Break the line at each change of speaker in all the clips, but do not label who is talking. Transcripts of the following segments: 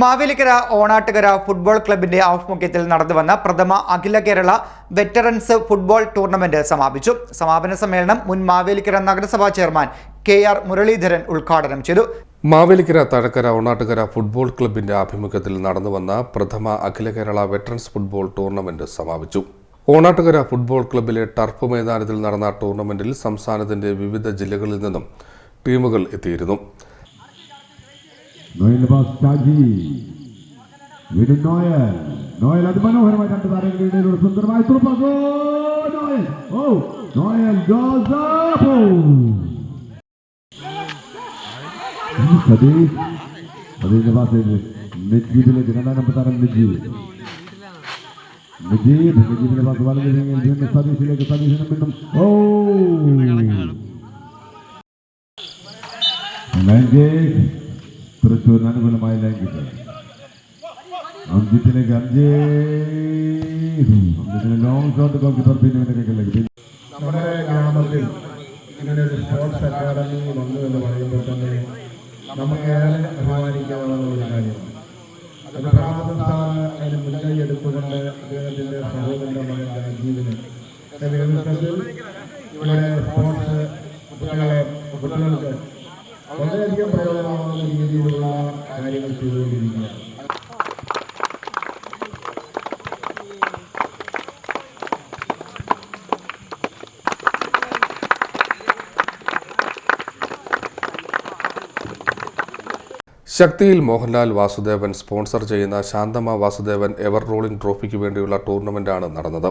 Mavelikkara Onattukara football ക്ലബിന്റെ ആഭിമുഖ്യത്തിൽ നടന്നുവന്ന പ്രഥമ അഖില കേരള വെറ്ററൻസ് ഫുട്ബോൾ ടൂർണമെന്റ് സമാപിച്ചു. സമാപന സമ്മേളനം മുൻ മാവേലിക്കര നഗരസഭാ ചെയർമാൻ കെ ആർ മുരളീധരൻ ഉദ്ഘാടനം ചെയ്തു.
മാവേലിക്കര തഴക്കര ഓണാട്ടുകര ഫുട്ബോൾ ക്ലബിന്റെ ആഭിമുഖ്യത്തിൽ നടന്നുവന്ന പ്രഥമ അഖില കേരള വെറ്ററൻസ് ഫുട്ബോൾ ടൂർണമെന്റ് സമാപിച്ചു. ഓണാട്ടുകര ഫുട്ബോൾ ക്ലബിലെ ടർഫ് മൈതാനത്തിൽ നടന്ന ടൂർണമെന്റിൽ സംസ്ഥാനത്തിന്റെ വിവിധ ജില്ലകളിൽ നിന്നും ടീമുകൾ എത്തിയിരുന്നു.
നോയലിന്റെ പാസ് ഷാജി വീണ്ടും നോയൽ നോയൽ അതിമനോഹരമായി രണ്ട് താരങ്ങളുടെ ഇടയിലൂടെ സുന്ദരമായ തുറപ്പാസ് ഓ നോയൽ ഓ നോയൽ ജോസഫ് ഓ. ഈ സതീഷ് സതീഷിന്റെ പാസ് നജീബിലേക്ക് രണ്ടാം നമ്പർ താരം നജീബ് നജീബ് നജീബിന്റെ പാസ് വളരെ വീണ്ടും സതീഷിലേക്ക് സതീഷിന് വീണ്ടും ഓ ലൈംഗിക് തൃശ്ശൂരിന് അനുകൂലമായ ലൈംഗിക അഞ്ചിത്തിലേക്ക് അഞ്ചേ അഞ്ചിത്തിന് ലോങ് ഷോട്ട് ഗോൾ കീപ്പർ പിന്നുവിലേക്ക്
നമ്മുടെ ഗ്രാമത്തിൽ ഇങ്ങനെ ഒരു സ്പോർട്സ് അക്കാദമി വന്നു എന്ന് പറയുമ്പോൾ തന്നെ നമുക്ക് ഏറെ അഭിമാനിക്കാവുന്ന കാര്യമാണ്. അത് പ്രഭാതം സാറ് അതിന് മുൻകൈ എടുത്തുകൊണ്ട് അദ്ദേഹത്തിന്റെ സഹോദരന്റെ മകൻ രാജീവിന്. ഇവിടെ സ്പോർട്സ് കാര്യങ്ങൾ
ശക്തിയിൽ മോഹൻലാൽ വാസുദേവൻ സ്പോൺസർ ചെയ്യുന്ന ശാന്തമ വാസുദേവൻ എവർ റോളിംഗ് ട്രോഫിക്ക് വേണ്ടിയുള്ള ടൂർണമെന്റാണ് നടന്നത്.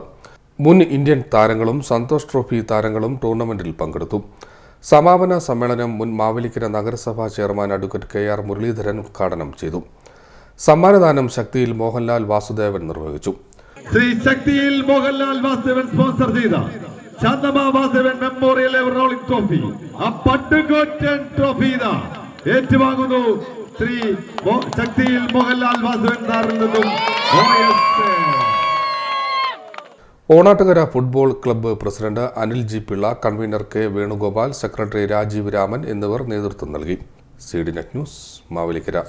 മുൻ ഇന്ത്യൻ താരങ്ങളും സന്തോഷ് ട്രോഫി താരങ്ങളും ടൂർണമെന്റിൽ പങ്കെടുത്തു. സമാപന സമ്മേളനം മുൻ മാവേലിക്കര നഗരസഭാ chairman advocate K R Muraleedharan ഉദ്ഘാടനം ചെയ്തു. സമ്മാനദാനം ശക്തിയിൽ മോഹൻലാൽ വാസുദേവൻ നിർവഹിച്ചു.
ശ്രീ ശക്തിയിൽ മോഹൻലാൽ വാസുദേവൻ സ്പോൺസർ ചെയ്ത ശാന്തമ വാസുദേവൻ മെമ്മോറിയൽ റോളിംഗ് ട്രോഫി ആ പട്ടുകോറ്റൻ ട്രോഫി ഇതാ. ഏറ്റുവാങ്ങുന്നു ശ്രീ ശക്തിയിൽ Mohanlal Vasudevan സാറിൽ.
Onattukara football club president Anil G Pillai convener K Venugopal secretary Rajeev Raman എന്നിവർ നേതൃത്വം നൽകി. C D net news Mavelikkara.